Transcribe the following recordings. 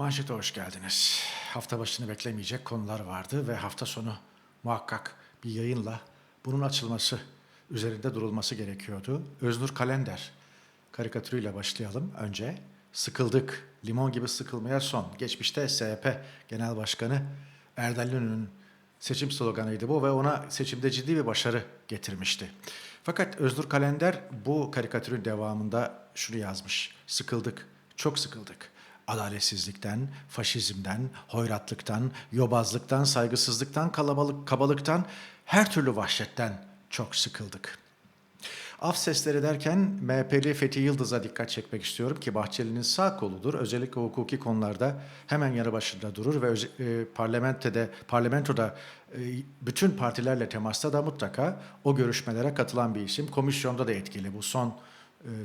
Manşete hoş geldiniz. Hafta başını beklemeyecek konular vardı ve hafta sonu muhakkak bir yayınla bunun açılması, üzerinde durulması gerekiyordu. Öznur Kalender karikatürüyle başlayalım önce. Sıkıldık, limon gibi sıkılmaya son. Geçmişte SHP Genel Başkanı Erdal İnönü'nün seçim sloganıydı bu ve ona seçimde ciddi bir başarı getirmişti. Fakat Öznur Kalender bu karikatürün devamında şunu yazmış. Sıkıldık, çok sıkıldık. Adaletsizlikten, faşizmden, hoyratlıktan, yobazlıktan, saygısızlıktan, kalabalık, kabalıktan, her türlü vahşetten çok sıkıldık. Af sesleri derken MHP'li Fethi Yıldız'a dikkat çekmek istiyorum ki Bahçeli'nin sağ koludur. Özellikle hukuki konularda hemen yanı başında durur ve e, parlamentoda, parlamentoda e, bütün partilerle temasta da mutlaka o görüşmelere katılan bir isim. Komisyonda da etkili. Bu son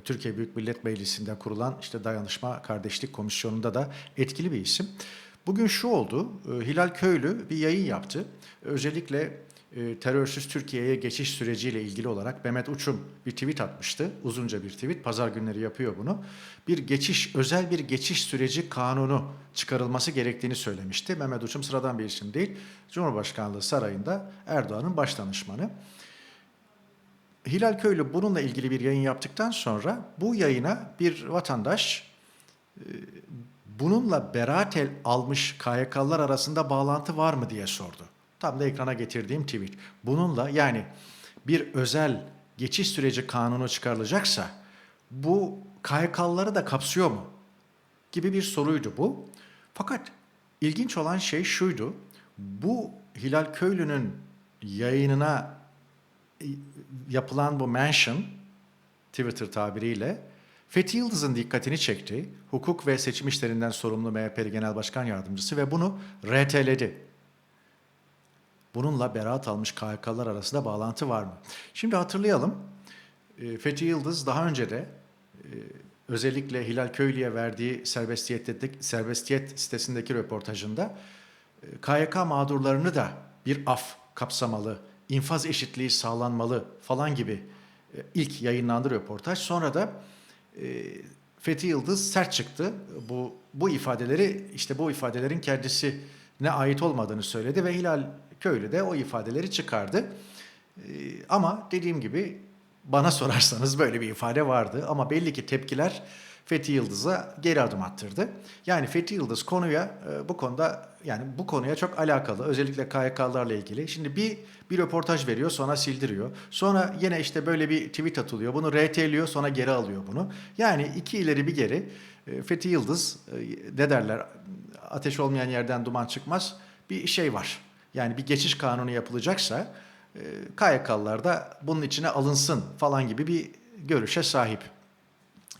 Türkiye Büyük Millet Meclisi'nde kurulan işte Dayanışma Kardeşlik Komisyonu'nda da etkili bir isim. Bugün şu oldu, e, Hilal Köylü bir yayın yaptı. Özellikle e, terörsüz Türkiye'ye geçiş süreciyle ilgili olarak Mehmet Uçum bir tweet atmıştı. Uzunca bir tweet. Pazar günleri yapıyor bunu. Bir geçiş, özel bir geçiş süreci kanunu çıkarılması gerektiğini söylemişti. Mehmet Uçum sıradan bir isim değil. Cumhurbaşkanlığı Sarayı'nda Erdoğan'ın başdanışmanı. Hilal Köylü bununla ilgili bir yayın yaptıktan sonra bu yayına bir vatandaş e, bununla beraat el almış KYK'lılar arasında bağlantı var mı diye sordu. Tam da ekrana getirdiğim tweet. Bununla yani bir özel geçiş süreci kanunu çıkarılacaksa bu KYK'lıları da kapsıyor mu? Gibi bir soruydu bu. Fakat ilginç olan şey şuydu. Bu Hilal Köylü'nün yayınına yapılan bu mention Twitter tabiriyle Fethi Yıldız'ın dikkatini çekti. Hukuk ve seçim işlerinden sorumlu MHP'li Genel Başkan Yardımcısı ve bunu RT'ledi. Bununla beraat almış KHK'lar arasında bağlantı var mı? Şimdi hatırlayalım. E, Fethi Yıldız daha önce de e, özellikle Hilal Köylü'ye verdiği serbestiyet, serbestiyet sitesindeki röportajında e, KYK mağdurlarını da bir af kapsamalı, infaz eşitliği sağlanmalı falan gibi e, ilk yayınlandı röportaj. Sonra da e, Fethi Yıldız sert çıktı. Bu bu ifadeleri işte bu ifadelerin kendisine ait olmadığını söyledi ve Hilal Köylü de o ifadeleri çıkardı. E, ama dediğim gibi bana sorarsanız böyle bir ifade vardı ama belli ki tepkiler Fethi Yıldız'a geri adım attırdı. Yani Fethi Yıldız konuya e, bu konuda yani bu konuya çok alakalı özellikle KYK'larla ilgili. Şimdi bir bir röportaj veriyor sonra sildiriyor. Sonra yine işte böyle bir tweet atılıyor. Bunu RT'liyor sonra geri alıyor bunu. Yani iki ileri bir geri e, Fethi Yıldız e, ne derler ateş olmayan yerden duman çıkmaz bir şey var. Yani bir geçiş kanunu yapılacaksa KYK'lılar da bunun içine alınsın falan gibi bir görüşe sahip.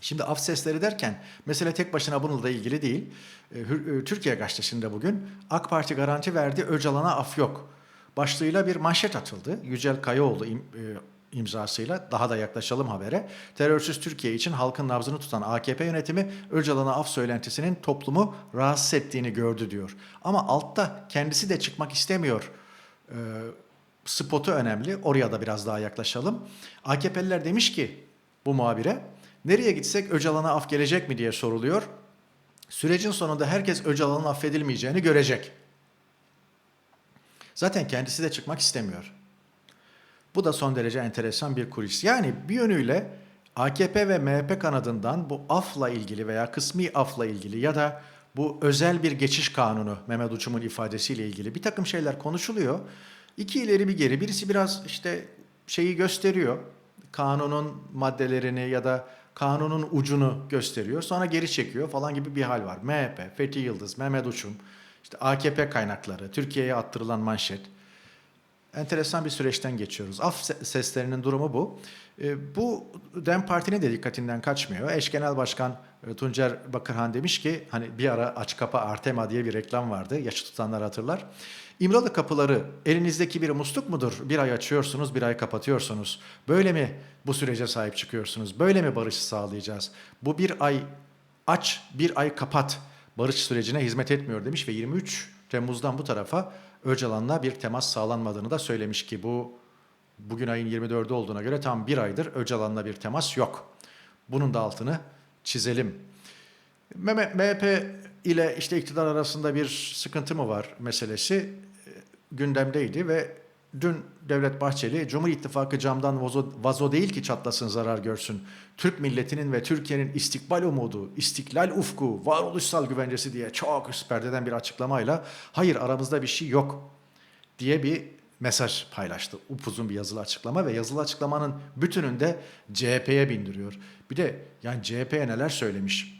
Şimdi af sesleri derken mesele tek başına bununla ilgili değil. E, Hür- e, Türkiye Gazetesi'nde bugün AK Parti garanti verdi Öcalan'a af yok. Başlığıyla bir manşet atıldı. Yücel Kayaoğlu e, imzasıyla daha da yaklaşalım habere. Terörsüz Türkiye için halkın nabzını tutan AKP yönetimi Öcalan'a af söylentisinin toplumu rahatsız ettiğini gördü diyor. Ama altta kendisi de çıkmak istemiyor. E, spotu önemli. Oraya da biraz daha yaklaşalım. AKP'liler demiş ki bu muhabire nereye gitsek Öcalan'a af gelecek mi diye soruluyor. Sürecin sonunda herkes Öcalan'ın affedilmeyeceğini görecek. Zaten kendisi de çıkmak istemiyor. Bu da son derece enteresan bir kulis. Yani bir yönüyle AKP ve MHP kanadından bu afla ilgili veya kısmi afla ilgili ya da bu özel bir geçiş kanunu Mehmet Uçum'un ifadesiyle ilgili bir takım şeyler konuşuluyor. İki ileri bir geri. Birisi biraz işte şeyi gösteriyor. Kanunun maddelerini ya da kanunun ucunu gösteriyor. Sonra geri çekiyor falan gibi bir hal var. MHP, Fethi Yıldız, Mehmet Uçum, işte AKP kaynakları, Türkiye'ye attırılan manşet. Enteresan bir süreçten geçiyoruz. Af se- seslerinin durumu bu. E, bu DEM Parti'nin de dikkatinden kaçmıyor. Eş Genel Başkan e, Tuncer Bakırhan demiş ki hani bir ara aç kapa Artema diye bir reklam vardı. Yaşı tutanlar hatırlar. İmralı kapıları elinizdeki bir musluk mudur? Bir ay açıyorsunuz, bir ay kapatıyorsunuz. Böyle mi bu sürece sahip çıkıyorsunuz? Böyle mi barışı sağlayacağız? Bu bir ay aç, bir ay kapat barış sürecine hizmet etmiyor demiş ve 23 Temmuz'dan bu tarafa Öcalan'la bir temas sağlanmadığını da söylemiş ki bu bugün ayın 24'ü olduğuna göre tam bir aydır Öcalan'la bir temas yok. Bunun da altını çizelim. MHP ile işte iktidar arasında bir sıkıntı mı var meselesi gündemdeydi ve dün Devlet Bahçeli Cumhur İttifakı camdan vazo, vazo değil ki çatlasın zarar görsün. Türk milletinin ve Türkiye'nin istikbal umudu, istiklal ufku, varoluşsal güvencesi diye çok üst perdeden bir açıklamayla hayır aramızda bir şey yok diye bir mesaj paylaştı. Upuzun bir yazılı açıklama ve yazılı açıklamanın bütününde CHP'ye bindiriyor. Bir de yani CHP'ye neler söylemiş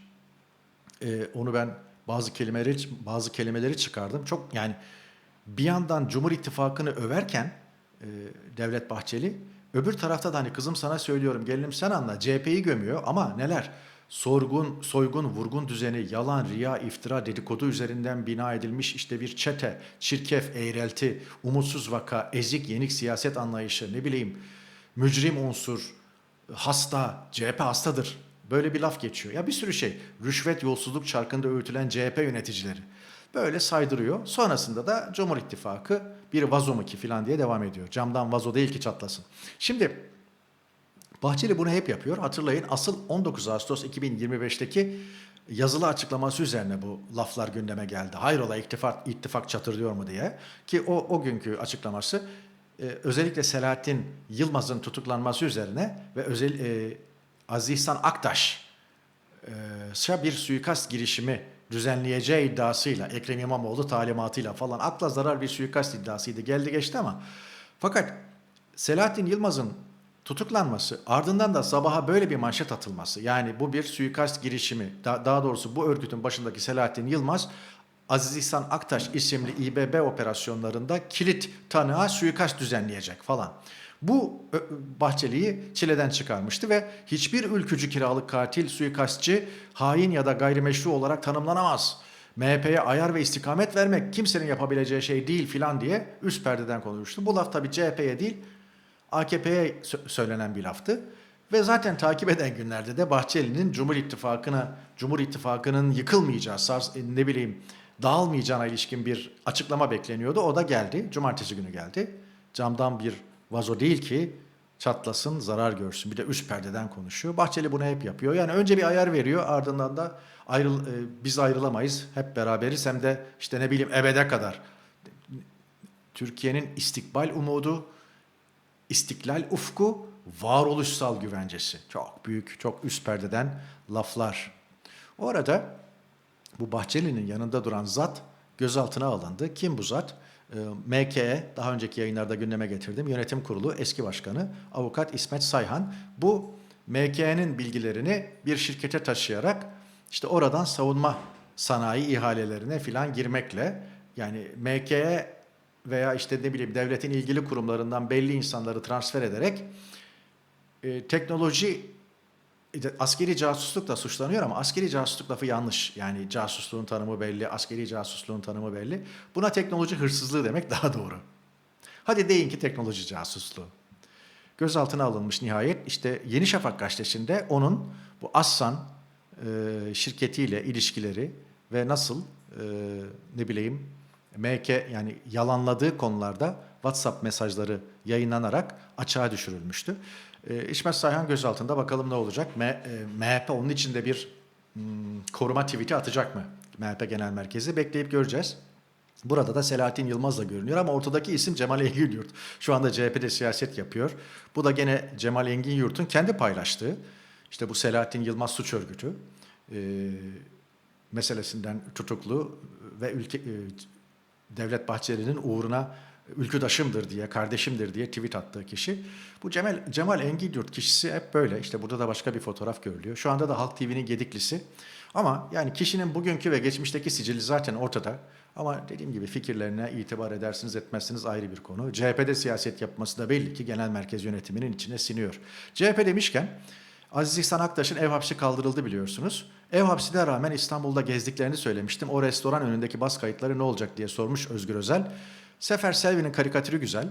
Ee, onu ben bazı kelimeleri bazı kelimeleri çıkardım. Çok yani bir yandan Cumhur İttifakı'nı överken e, Devlet Bahçeli öbür tarafta da hani kızım sana söylüyorum gelinim sen anla CHP'yi gömüyor ama neler? Sorgun, soygun, vurgun düzeni, yalan, riya, iftira, dedikodu üzerinden bina edilmiş işte bir çete, çirkef, eğrelti, umutsuz vaka, ezik, yenik siyaset anlayışı, ne bileyim, mücrim unsur, hasta, CHP hastadır. Böyle bir laf geçiyor. Ya bir sürü şey. Rüşvet, yolsuzluk çarkında öğütülen CHP yöneticileri. Böyle saydırıyor. Sonrasında da Cumhur İttifakı bir vazo mu ki falan diye devam ediyor. Camdan vazo değil ki çatlasın. Şimdi Bahçeli bunu hep yapıyor. Hatırlayın asıl 19 Ağustos 2025'teki yazılı açıklaması üzerine bu laflar gündeme geldi. Hayrola ittifak, ittifak çatırlıyor mu diye. Ki o, o günkü açıklaması e, özellikle Selahattin Yılmaz'ın tutuklanması üzerine ve özel e, Aziz İhsan Aktaş e, bir suikast girişimi düzenleyeceği iddiasıyla Ekrem İmamoğlu talimatıyla falan akla zarar bir suikast iddiasıydı. Geldi geçti ama fakat Selahattin Yılmaz'ın tutuklanması ardından da sabaha böyle bir manşet atılması yani bu bir suikast girişimi da- daha doğrusu bu örgütün başındaki Selahattin Yılmaz Aziz İhsan Aktaş isimli İBB operasyonlarında kilit tanığa suikast düzenleyecek falan. Bu Bahçeli'yi çileden çıkarmıştı ve hiçbir ülkücü kiralık katil, suikastçı, hain ya da gayrimeşru olarak tanımlanamaz. MHP'ye ayar ve istikamet vermek kimsenin yapabileceği şey değil filan diye üst perdeden konuştu. Bu laf tabii CHP'ye değil AKP'ye sö- söylenen bir laftı. Ve zaten takip eden günlerde de Bahçeli'nin Cumhur İttifakı'na, Cumhur İttifakı'nın yıkılmayacağı, sars, e, ne bileyim dağılmayacağına ilişkin bir açıklama bekleniyordu. O da geldi. Cumartesi günü geldi. Camdan bir vazo değil ki çatlasın, zarar görsün. Bir de üst perdeden konuşuyor. Bahçeli bunu hep yapıyor. Yani önce bir ayar veriyor ardından da ayrıl, e, biz ayrılamayız, hep beraberiz hem de işte ne bileyim ebede kadar. Türkiye'nin istikbal umudu, istiklal ufku, varoluşsal güvencesi. Çok büyük, çok üst perdeden laflar. O arada bu Bahçeli'nin yanında duran zat gözaltına alındı. Kim bu zat? Ee, MKE, daha önceki yayınlarda gündeme getirdim. Yönetim Kurulu eski başkanı avukat İsmet Sayhan. Bu MKE'nin bilgilerini bir şirkete taşıyarak işte oradan savunma sanayi ihalelerine filan girmekle yani MKE veya işte ne bileyim devletin ilgili kurumlarından belli insanları transfer ederek e, teknoloji e, askeri casuslukla suçlanıyor ama askeri casusluk lafı yanlış. Yani casusluğun tanımı belli, askeri casusluğun tanımı belli. Buna teknoloji hırsızlığı demek daha doğru. Hadi deyin ki teknoloji casusluğu. Gözaltına alınmış nihayet. İşte Yeni Şafak gazetesinde onun bu Assan e, şirketiyle ilişkileri ve nasıl e, ne bileyim MK yani yalanladığı konularda WhatsApp mesajları yayınlanarak açığa düşürülmüştü. E, İsmet Sayhan gözaltında bakalım ne olacak? M- e, MHP onun içinde bir hmm, koruma tweet'i atacak mı? MHP Genel Merkezi bekleyip göreceğiz. Burada da Selahattin Yılmaz da görünüyor ama ortadaki isim Cemal Engin Yurt. Şu anda CHP'de siyaset yapıyor. Bu da gene Cemal Engin Yurt'un kendi paylaştığı işte bu Selahattin Yılmaz suç örgütü e, meselesinden tutuklu ve ülke e, Devlet Bahçeli'nin uğruna ülküdaşımdır diye, kardeşimdir diye tweet attığı kişi. Bu Cemal, Cemal Engin kişisi hep böyle. İşte burada da başka bir fotoğraf görülüyor. Şu anda da Halk TV'nin gediklisi. Ama yani kişinin bugünkü ve geçmişteki sicili zaten ortada. Ama dediğim gibi fikirlerine itibar edersiniz etmezsiniz ayrı bir konu. CHP'de siyaset yapması da belli ki genel merkez yönetiminin içine siniyor. CHP demişken Aziz İhsan Aktaş'ın ev hapsi kaldırıldı biliyorsunuz. Ev hapsine rağmen İstanbul'da gezdiklerini söylemiştim. O restoran önündeki bas kayıtları ne olacak diye sormuş Özgür Özel. Sefer Selvi'nin karikatürü güzel.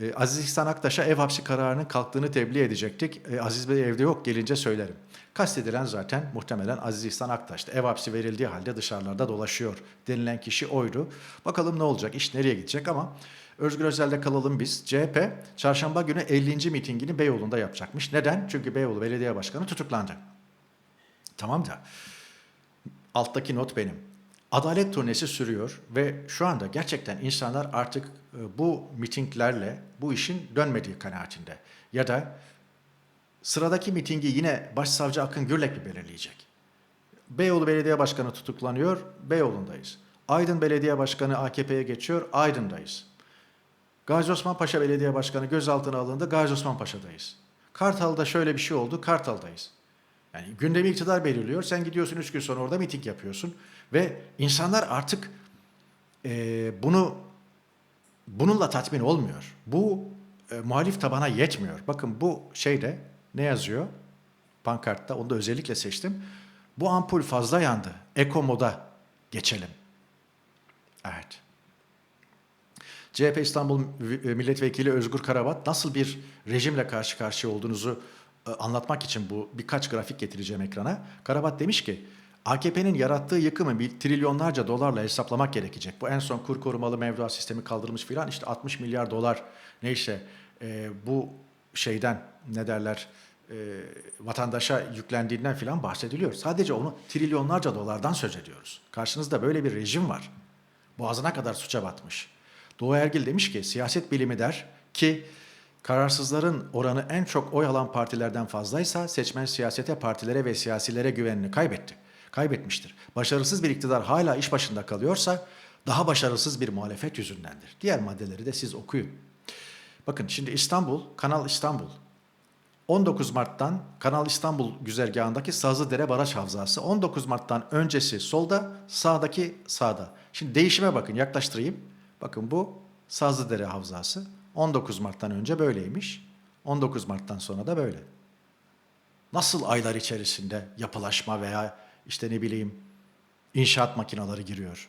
Ee, Aziz İhsan Aktaş'a ev hapsi kararının kalktığını tebliğ edecektik. Ee, Aziz Bey evde yok gelince söylerim. Kastedilen zaten muhtemelen Aziz İhsan Aktaş'tı. Ev hapsi verildiği halde dışarılarda dolaşıyor denilen kişi oydu. Bakalım ne olacak, iş nereye gidecek ama Özgür Özel'de kalalım biz. CHP çarşamba günü 50. mitingini Beyoğlu'nda yapacakmış. Neden? Çünkü Beyoğlu Belediye Başkanı tutuklandı. Tamam da alttaki not benim. Adalet turnesi sürüyor ve şu anda gerçekten insanlar artık e, bu mitinglerle bu işin dönmediği kanaatinde. Ya da sıradaki mitingi yine Başsavcı Akın Gürlek mi belirleyecek? Beyoğlu Belediye Başkanı tutuklanıyor, Beyoğlu'ndayız. Aydın Belediye Başkanı AKP'ye geçiyor, Aydın'dayız. Gazi Osman Paşa Belediye Başkanı gözaltına alındı, Gazi Osman Paşa'dayız. Kartal'da şöyle bir şey oldu, Kartal'dayız. Yani gündemi iktidar belirliyor, sen gidiyorsun üç gün sonra orada miting yapıyorsun ve insanlar artık eee, bunu bununla tatmin olmuyor. Bu e, muhalif tabana yetmiyor. Bakın bu şeyde ne yazıyor? Pankartta onu da özellikle seçtim. Bu ampul fazla yandı. Eko moda geçelim. Evet. CHP İstanbul Milletvekili Özgür Karabat nasıl bir rejimle karşı karşıya olduğunuzu e, anlatmak için bu birkaç grafik getireceğim ekrana. Karabat demiş ki AKP'nin yarattığı yıkımı bir trilyonlarca dolarla hesaplamak gerekecek. Bu en son kur korumalı mevduat sistemi kaldırılmış filan işte 60 milyar dolar neyse e, bu şeyden ne derler e, vatandaşa yüklendiğinden filan bahsediliyor. Sadece onu trilyonlarca dolardan söz ediyoruz. Karşınızda böyle bir rejim var. Boğazına kadar suça batmış. Doğu Ergil demiş ki siyaset bilimi der ki kararsızların oranı en çok oy alan partilerden fazlaysa seçmen siyasete, partilere ve siyasilere güvenini kaybetti. Kaybetmiştir. Başarısız bir iktidar hala iş başında kalıyorsa daha başarısız bir muhalefet yüzündendir. Diğer maddeleri de siz okuyun. Bakın şimdi İstanbul, Kanal İstanbul. 19 Mart'tan Kanal İstanbul güzergahındaki Sazlıdere Baraj Havzası. 19 Mart'tan öncesi solda, sağdaki sağda. Şimdi değişime bakın, yaklaştırayım. Bakın bu Sazlıdere Havzası. 19 Mart'tan önce böyleymiş. 19 Mart'tan sonra da böyle. Nasıl aylar içerisinde yapılaşma veya işte ne bileyim inşaat makineleri giriyor.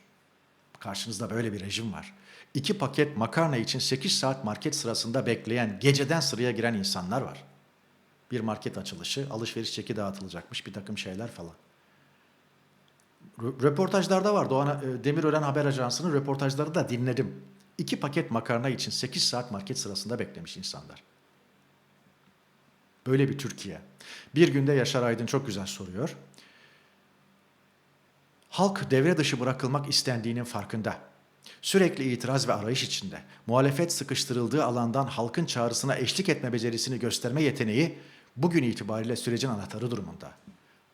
Karşınızda böyle bir rejim var. İki paket makarna için 8 saat market sırasında bekleyen, geceden sıraya giren insanlar var. Bir market açılışı, alışveriş çeki dağıtılacakmış, bir takım şeyler falan. Rö- Röportajlarda var. Doğan e, Demirören Haber Ajansı'nın röportajları da dinledim. İki paket makarna için 8 saat market sırasında beklemiş insanlar. Böyle bir Türkiye. Bir günde Yaşar Aydın çok güzel soruyor. Halk devre dışı bırakılmak istendiğinin farkında. Sürekli itiraz ve arayış içinde. Muhalefet sıkıştırıldığı alandan halkın çağrısına eşlik etme becerisini gösterme yeteneği bugün itibariyle sürecin anahtarı durumunda.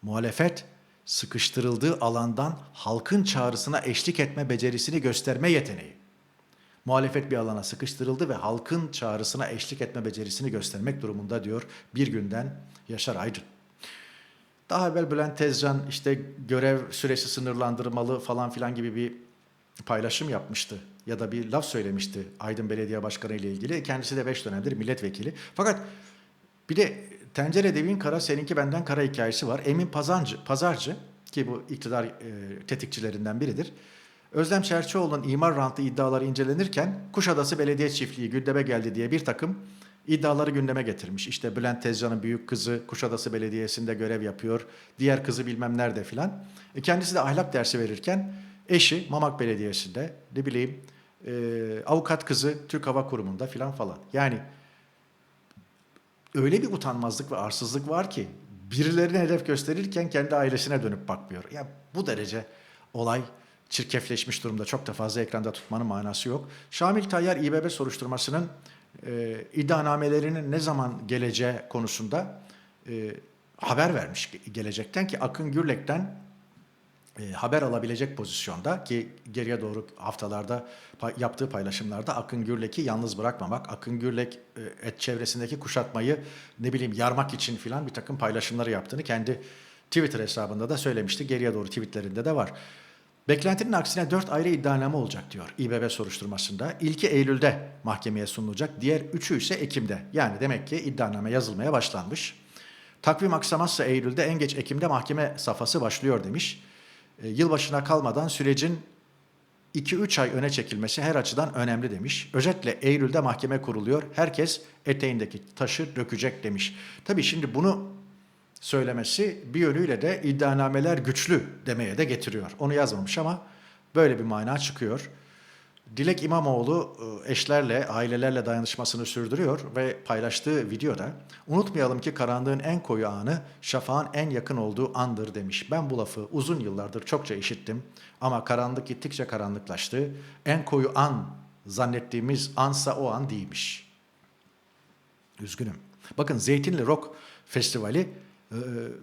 Muhalefet sıkıştırıldığı alandan halkın çağrısına eşlik etme becerisini gösterme yeteneği. Muhalefet bir alana sıkıştırıldı ve halkın çağrısına eşlik etme becerisini göstermek durumunda diyor bir günden Yaşar Aydın. Daha evvel Bülent Tezcan işte görev süresi sınırlandırmalı falan filan gibi bir paylaşım yapmıştı. Ya da bir laf söylemişti Aydın Belediye Başkanı ile ilgili. Kendisi de 5 dönemdir milletvekili. Fakat bir de tencere devin kara seninki benden kara hikayesi var. Emin Pazarcı, Pazarcı ki bu iktidar e, tetikçilerinden biridir. Özlem Çerçioğlu'nun imar rantı iddiaları incelenirken Kuşadası Belediye Çiftliği gündeme geldi diye bir takım iddiaları gündeme getirmiş. İşte Bülent Tezcan'ın büyük kızı Kuşadası Belediyesi'nde görev yapıyor. Diğer kızı bilmem nerede filan. E kendisi de ahlak dersi verirken eşi Mamak Belediyesi'nde ne bileyim e, avukat kızı Türk Hava Kurumu'nda filan falan. Yani öyle bir utanmazlık ve arsızlık var ki birilerine hedef gösterirken kendi ailesine dönüp bakmıyor. Ya bu derece olay çirkefleşmiş durumda. Çok da fazla ekranda tutmanın manası yok. Şamil Tayyar İBB soruşturmasının e, iddianamelerinin ne zaman geleceği konusunda e, haber vermiş gelecekten ki Akın Gürlek'ten e, haber alabilecek pozisyonda ki geriye doğru haftalarda pay- yaptığı paylaşımlarda Akın Gürlek'i yalnız bırakmamak, Akın Gürlek e, et çevresindeki kuşatmayı ne bileyim yarmak için filan bir takım paylaşımları yaptığını kendi Twitter hesabında da söylemişti. Geriye doğru tweetlerinde de var. Beklentinin aksine 4 ayrı iddianame olacak diyor İBB soruşturmasında. İlki Eylül'de mahkemeye sunulacak, diğer üçü ise Ekim'de. Yani demek ki iddianame yazılmaya başlanmış. Takvim aksamazsa Eylül'de en geç Ekim'de mahkeme safhası başlıyor demiş. E, yılbaşına kalmadan sürecin 2-3 ay öne çekilmesi her açıdan önemli demiş. Özetle Eylül'de mahkeme kuruluyor. Herkes eteğindeki taşı dökecek demiş. Tabii şimdi bunu söylemesi bir yönüyle de iddianameler güçlü demeye de getiriyor. Onu yazmamış ama böyle bir mana çıkıyor. Dilek İmamoğlu e, eşlerle, ailelerle dayanışmasını sürdürüyor ve paylaştığı videoda unutmayalım ki karanlığın en koyu anı şafağın en yakın olduğu andır demiş. Ben bu lafı uzun yıllardır çokça işittim ama karanlık gittikçe karanlıklaştı. En koyu an zannettiğimiz ansa o an değilmiş. Üzgünüm. Bakın Zeytinli Rock Festivali e,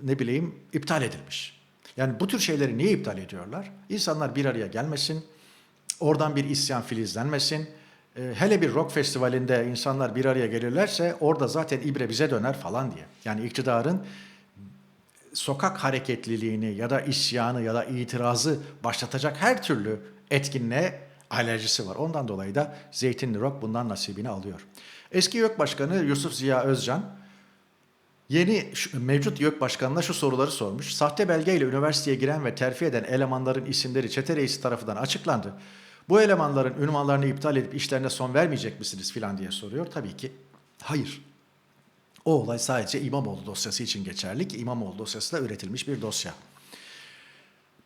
ne bileyim iptal edilmiş. Yani bu tür şeyleri niye iptal ediyorlar? İnsanlar bir araya gelmesin, oradan bir isyan filizlenmesin. E, hele bir rock festivalinde insanlar bir araya gelirlerse orada zaten ibre bize döner falan diye. Yani iktidarın sokak hareketliliğini ya da isyanı ya da itirazı başlatacak her türlü etkinliğe alerjisi var. Ondan dolayı da Zeytinli Rock bundan nasibini alıyor. Eski YÖK Başkanı Yusuf Ziya Özcan yeni mevcut YÖK Başkanı'na şu soruları sormuş. Sahte belgeyle üniversiteye giren ve terfi eden elemanların isimleri çete reisi tarafından açıklandı. Bu elemanların ünvanlarını iptal edip işlerine son vermeyecek misiniz filan diye soruyor. Tabii ki hayır. O olay sadece İmamoğlu dosyası için geçerli ki İmamoğlu dosyası da üretilmiş bir dosya.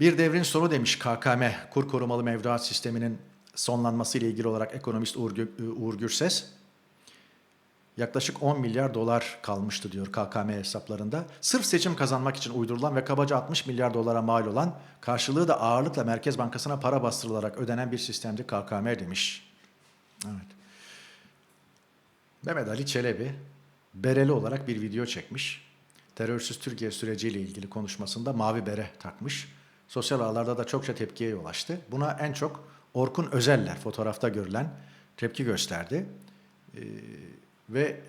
Bir devrin sonu demiş KKM, kur korumalı mevduat sisteminin sonlanması ile ilgili olarak ekonomist Uğur, Uğur Gürses. Yaklaşık 10 milyar dolar kalmıştı diyor KKM hesaplarında. Sırf seçim kazanmak için uydurulan ve kabaca 60 milyar dolara mal olan, karşılığı da ağırlıkla Merkez Bankası'na para bastırılarak ödenen bir sistemdi KKM demiş. Evet. Mehmet Ali Çelebi bereli olarak bir video çekmiş. Terörsüz Türkiye süreciyle ilgili konuşmasında mavi bere takmış. Sosyal ağlarda da çokça tepkiye yol açtı. Buna en çok Orkun Özeller fotoğrafta görülen tepki gösterdi. Ee, ve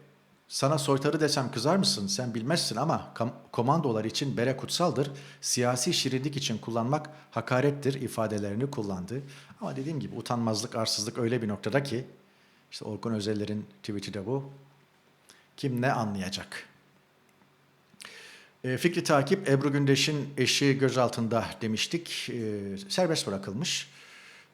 sana soytarı desem kızar mısın? Sen bilmezsin ama komandolar için bere kutsaldır. Siyasi şirinlik için kullanmak hakarettir ifadelerini kullandı. Ama dediğim gibi utanmazlık, arsızlık öyle bir noktada ki işte Orkun Özeller'in tweet'i de bu. Kim ne anlayacak? E, Fikri Takip, Ebru Gündeş'in eşi gözaltında demiştik. E, serbest bırakılmış.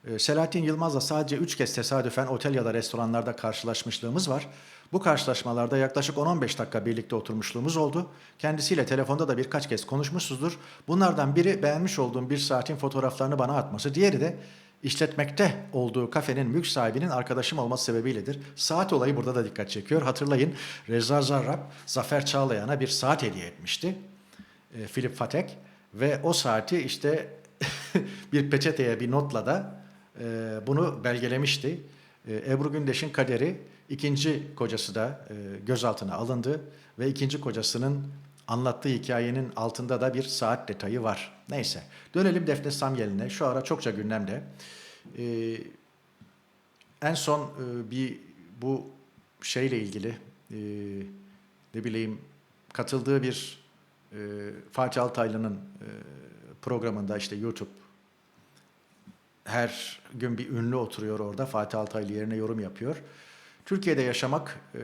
E, Selahattin Yılmaz'la sadece üç kez tesadüfen otel ya da restoranlarda karşılaşmışlığımız var. Bu karşılaşmalarda yaklaşık 10-15 dakika birlikte oturmuşluğumuz oldu. Kendisiyle telefonda da birkaç kez konuşmuşuzdur. Bunlardan biri beğenmiş olduğum bir saatin fotoğraflarını bana atması. Diğeri de işletmekte olduğu kafenin mülk sahibinin arkadaşım olması sebebiyledir. Saat olayı burada da dikkat çekiyor. Hatırlayın Reza Zarrab Zafer Çağlayan'a bir saat hediye etmişti. E, Philip Fatek ve o saati işte bir peçeteye bir notla da e, bunu belgelemişti. E, Ebru Gündeş'in kaderi ikinci kocası da e, gözaltına alındı ve ikinci kocasının anlattığı hikayenin altında da bir saat detayı var. Neyse dönelim Defne Samyeli'ne. Şu ara çokça gündemde. E, en son e, bir bu şeyle ilgili e, ne bileyim katıldığı bir e, Fatih Altaylı'nın programında işte YouTube her gün bir ünlü oturuyor orada. Fatih Altaylı yerine yorum yapıyor. Türkiye'de yaşamak e,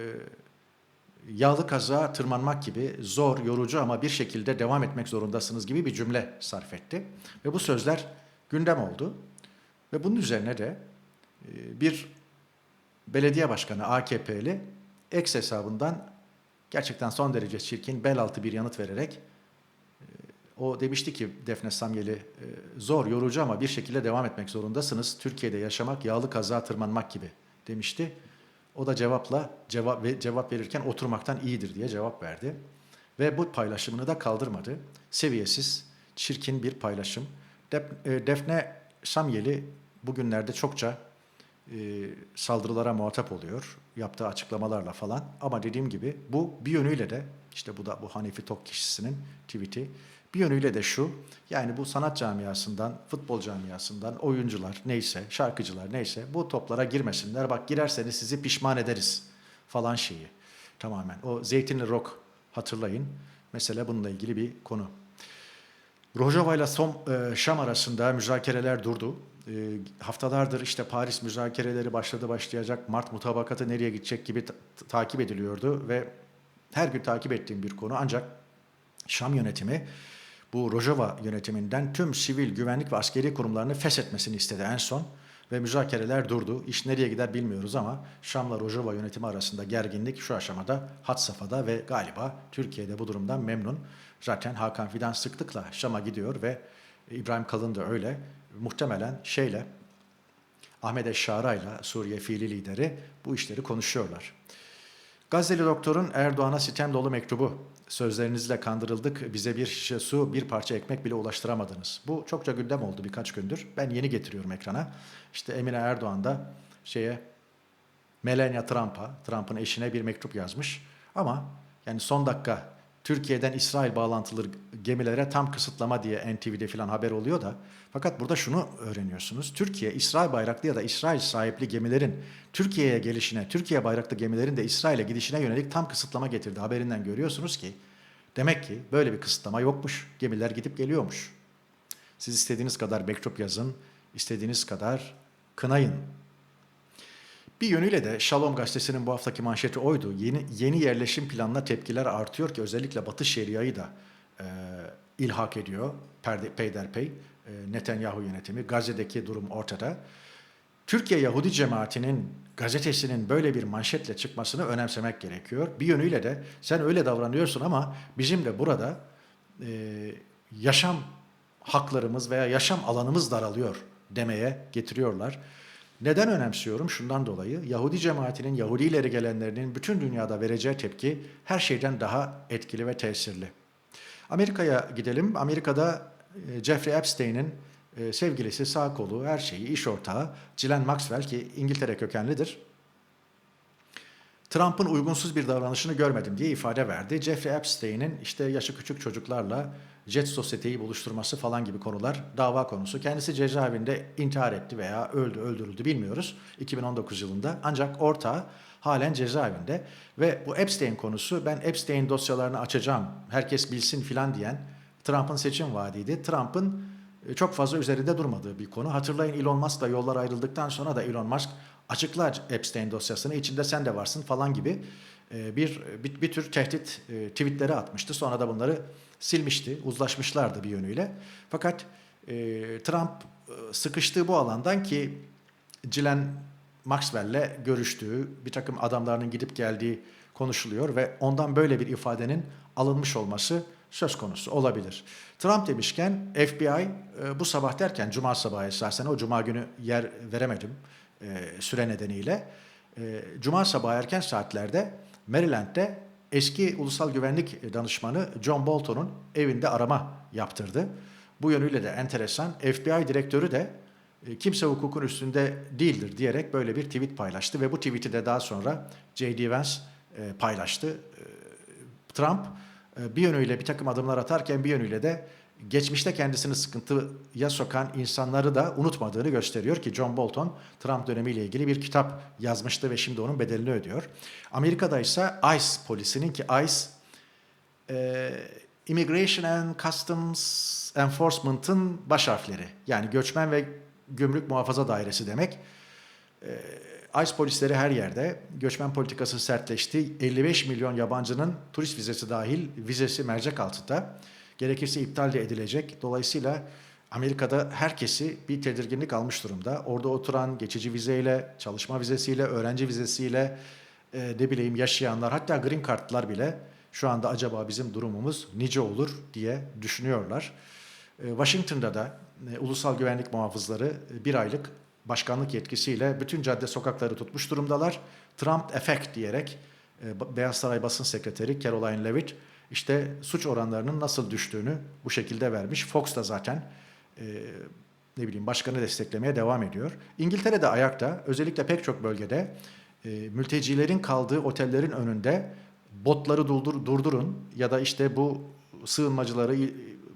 yağlı kaza tırmanmak gibi zor, yorucu ama bir şekilde devam etmek zorundasınız gibi bir cümle sarf etti. Ve bu sözler gündem oldu. Ve bunun üzerine de e, bir belediye başkanı AKP'li ex hesabından gerçekten son derece çirkin, bel altı bir yanıt vererek o demişti ki Defne Samyeli e, zor, yorucu ama bir şekilde devam etmek zorundasınız. Türkiye'de yaşamak yağlı kaza tırmanmak gibi demişti. O da cevapla cevap ve cevap verirken oturmaktan iyidir diye cevap verdi. Ve bu paylaşımını da kaldırmadı. Seviyesiz, çirkin bir paylaşım. E, Defne Samyeli bugünlerde çokça e, saldırılara muhatap oluyor. Yaptığı açıklamalarla falan. Ama dediğim gibi bu bir yönüyle de işte bu da bu Hanefi Tok kişisinin tweet'i. Bir yönüyle de şu yani bu sanat camiasından, futbol camiasından, oyuncular neyse, şarkıcılar neyse bu toplara girmesinler. Bak girerseniz sizi pişman ederiz falan şeyi tamamen. O Zeytinli Rock hatırlayın. Mesela bununla ilgili bir konu. Rojava ile Som, e, Şam arasında müzakereler durdu. E, haftalardır işte Paris müzakereleri başladı başlayacak. Mart mutabakatı nereye gidecek gibi ta- takip ediliyordu ve her gün takip ettiğim bir konu. Ancak Şam yönetimi bu Rojava yönetiminden tüm sivil güvenlik ve askeri kurumlarını feshetmesini istedi en son. Ve müzakereler durdu. İş nereye gider bilmiyoruz ama Şam'la Rojava yönetimi arasında gerginlik şu aşamada had safhada ve galiba Türkiye'de bu durumdan memnun. Zaten Hakan Fidan sıklıkla Şam'a gidiyor ve İbrahim Kalın da öyle. Muhtemelen şeyle Ahmet Eşşara'yla Suriye fiili lideri bu işleri konuşuyorlar. Gazze'li doktorun Erdoğan'a sitem dolu mektubu. Sözlerinizle kandırıldık, bize bir şişe su, bir parça ekmek bile ulaştıramadınız. Bu çokça gündem oldu birkaç gündür. Ben yeni getiriyorum ekrana. İşte Emine Erdoğan da şeye Melania Trump'a, Trump'ın eşine bir mektup yazmış. Ama yani son dakika Türkiye'den İsrail bağlantılı gemilere tam kısıtlama diye NTV'de falan haber oluyor da. Fakat burada şunu öğreniyorsunuz. Türkiye, İsrail bayraklı ya da İsrail sahipli gemilerin Türkiye'ye gelişine, Türkiye bayraklı gemilerin de İsrail'e gidişine yönelik tam kısıtlama getirdi. Haberinden görüyorsunuz ki demek ki böyle bir kısıtlama yokmuş. Gemiler gidip geliyormuş. Siz istediğiniz kadar mektup yazın, istediğiniz kadar kınayın bir yönüyle de Şalom gazetesinin bu haftaki manşeti oydu. Yeni, yeni yerleşim planına tepkiler artıyor ki özellikle Batı Şeria'yı da e, ilhak ediyor perde, peyderpey e, Netanyahu yönetimi. Gazze'deki durum ortada. Türkiye Yahudi cemaatinin gazetesinin böyle bir manşetle çıkmasını önemsemek gerekiyor. Bir yönüyle de sen öyle davranıyorsun ama bizim de burada e, yaşam haklarımız veya yaşam alanımız daralıyor demeye getiriyorlar. Neden önemsiyorum? Şundan dolayı Yahudi cemaatinin, Yahudi ileri gelenlerinin bütün dünyada vereceği tepki her şeyden daha etkili ve tesirli. Amerika'ya gidelim. Amerika'da e, Jeffrey Epstein'in e, sevgilisi, sağ kolu, her şeyi, iş ortağı Ghislaine Maxwell ki İngiltere kökenlidir. Trump'ın uygunsuz bir davranışını görmedim diye ifade verdi. Jeffrey Epstein'in işte yaşı küçük çocuklarla jet sosyeteyi buluşturması falan gibi konular dava konusu. Kendisi cezaevinde intihar etti veya öldü, öldürüldü bilmiyoruz 2019 yılında. Ancak ortağı halen cezaevinde ve bu Epstein konusu ben Epstein dosyalarını açacağım, herkes bilsin filan diyen Trump'ın seçim vaadiydi. Trump'ın e, çok fazla üzerinde durmadığı bir konu. Hatırlayın Elon Musk'la yollar ayrıldıktan sonra da Elon Musk açıkla Epstein dosyasını içinde sen de varsın falan gibi bir bir, bir tür tehdit e, tweetleri atmıştı. Sonra da bunları silmişti. Uzlaşmışlardı bir yönüyle. Fakat e, Trump e, sıkıştığı bu alandan ki Ghislaine Maxwell'le görüştüğü, bir takım adamlarının gidip geldiği konuşuluyor ve ondan böyle bir ifadenin alınmış olması söz konusu olabilir. Trump demişken FBI e, bu sabah derken cuma sabahı esasen o cuma günü yer veremedim e, süre nedeniyle. E, cuma sabahı erken saatlerde Maryland'de eski ulusal güvenlik danışmanı John Bolton'un evinde arama yaptırdı. Bu yönüyle de enteresan. FBI direktörü de e, kimse hukukun üstünde değildir diyerek böyle bir tweet paylaştı ve bu tweet'i de daha sonra J.D. Vance e, paylaştı. E, Trump bir yönüyle bir takım adımlar atarken bir yönüyle de geçmişte kendisini sıkıntıya sokan insanları da unutmadığını gösteriyor ki John Bolton Trump dönemiyle ilgili bir kitap yazmıştı ve şimdi onun bedelini ödüyor. Amerika'da ise ICE polisinin ki ICE e, Immigration and Customs Enforcement'ın baş harfleri. Yani göçmen ve gümrük muhafaza dairesi demek. E, ICE polisleri her yerde. Göçmen politikası sertleşti. 55 milyon yabancının turist vizesi dahil vizesi mercek altında gerekirse iptal de edilecek. Dolayısıyla Amerika'da herkesi bir tedirginlik almış durumda. Orada oturan geçici vizeyle, çalışma vizesiyle, öğrenci vizesiyle e, ne bileyim yaşayanlar hatta green card'lar bile şu anda acaba bizim durumumuz nice olur diye düşünüyorlar. E, Washington'da da e, ulusal güvenlik muhafızları e, bir aylık başkanlık yetkisiyle bütün cadde sokakları tutmuş durumdalar. Trump Effect diyerek e, Beyaz Saray Basın Sekreteri Caroline Levitt işte suç oranlarının nasıl düştüğünü bu şekilde vermiş. Fox da zaten e, ne bileyim başkanı desteklemeye devam ediyor. İngiltere'de ayakta özellikle pek çok bölgede e, mültecilerin kaldığı otellerin önünde botları durdur, durdurun ya da işte bu sığınmacıları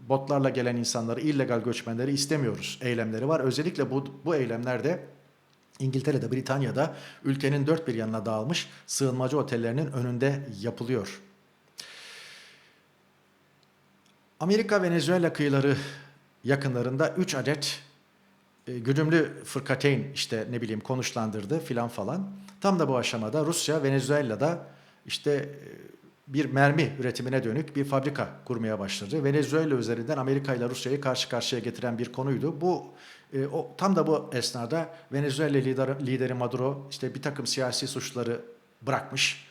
botlarla gelen insanları illegal göçmenleri istemiyoruz eylemleri var. Özellikle bu, bu eylemlerde İngiltere'de, Britanya'da ülkenin dört bir yanına dağılmış sığınmacı otellerinin önünde yapılıyor. Amerika Venezuela kıyıları yakınlarında 3 adet e, güdümlü fırkateyn işte ne bileyim konuşlandırdı filan falan. Tam da bu aşamada Rusya Venezuela'da işte e, bir mermi üretimine dönük bir fabrika kurmaya başladı. Venezuela üzerinden Amerika ile Rusya'yı karşı karşıya getiren bir konuydu. Bu e, o tam da bu esnada Venezuela lideri, lideri Maduro işte bir takım siyasi suçları bırakmış.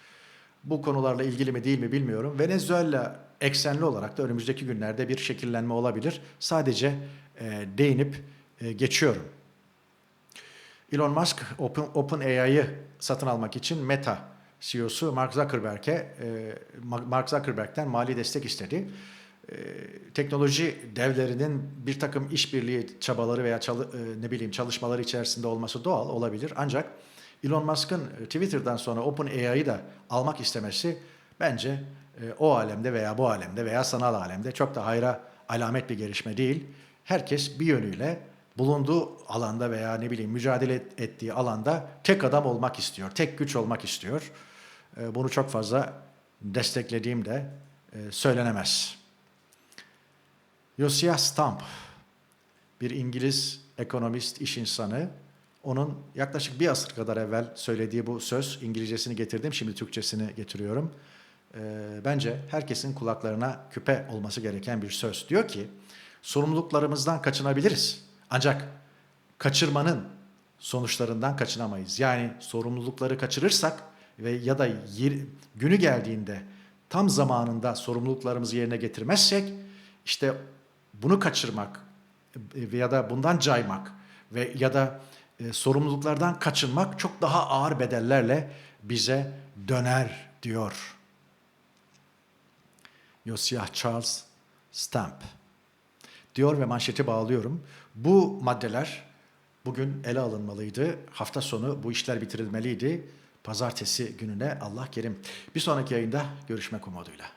Bu konularla ilgili mi değil mi bilmiyorum. Venezuela eksenli olarak da önümüzdeki günlerde bir şekillenme olabilir. Sadece e, değinip e, geçiyorum. Elon Musk Open, OpenAI'yı satın almak için Meta CEO'su Mark Zuckerberg'e e, Ma- Mark Zuckerberg'ten mali destek istedi. E, teknoloji devlerinin bir takım işbirliği çabaları veya çalı- e, ne bileyim çalışmaları içerisinde olması doğal olabilir. Ancak Elon Musk'ın e, Twitter'dan sonra OpenAI'yı da almak istemesi bence e, o alemde veya bu alemde veya sanal alemde çok da hayra alamet bir gelişme değil. Herkes bir yönüyle bulunduğu alanda veya ne bileyim mücadele et- ettiği alanda tek adam olmak istiyor, tek güç olmak istiyor. E, Bunu çok fazla desteklediğim de e, söylenemez. Josiah Stamp, bir İngiliz ekonomist, iş insanı. Onun yaklaşık bir asır kadar evvel söylediği bu söz, İngilizcesini getirdim, şimdi Türkçesini getiriyorum. Ee, bence herkesin kulaklarına küpe olması gereken bir söz. Diyor ki, sorumluluklarımızdan kaçınabiliriz. Ancak kaçırmanın sonuçlarından kaçınamayız. Yani sorumlulukları kaçırırsak ve ya da yer- günü geldiğinde tam zamanında sorumluluklarımızı yerine getirmezsek işte bunu kaçırmak e, ya da bundan caymak ve ya da e, sorumluluklardan kaçınmak çok daha ağır bedellerle bize döner diyor. Josiah Charles Stamp diyor ve manşeti bağlıyorum. Bu maddeler bugün ele alınmalıydı. Hafta sonu bu işler bitirilmeliydi. Pazartesi gününe Allah kerim. Bir sonraki yayında görüşmek umuduyla.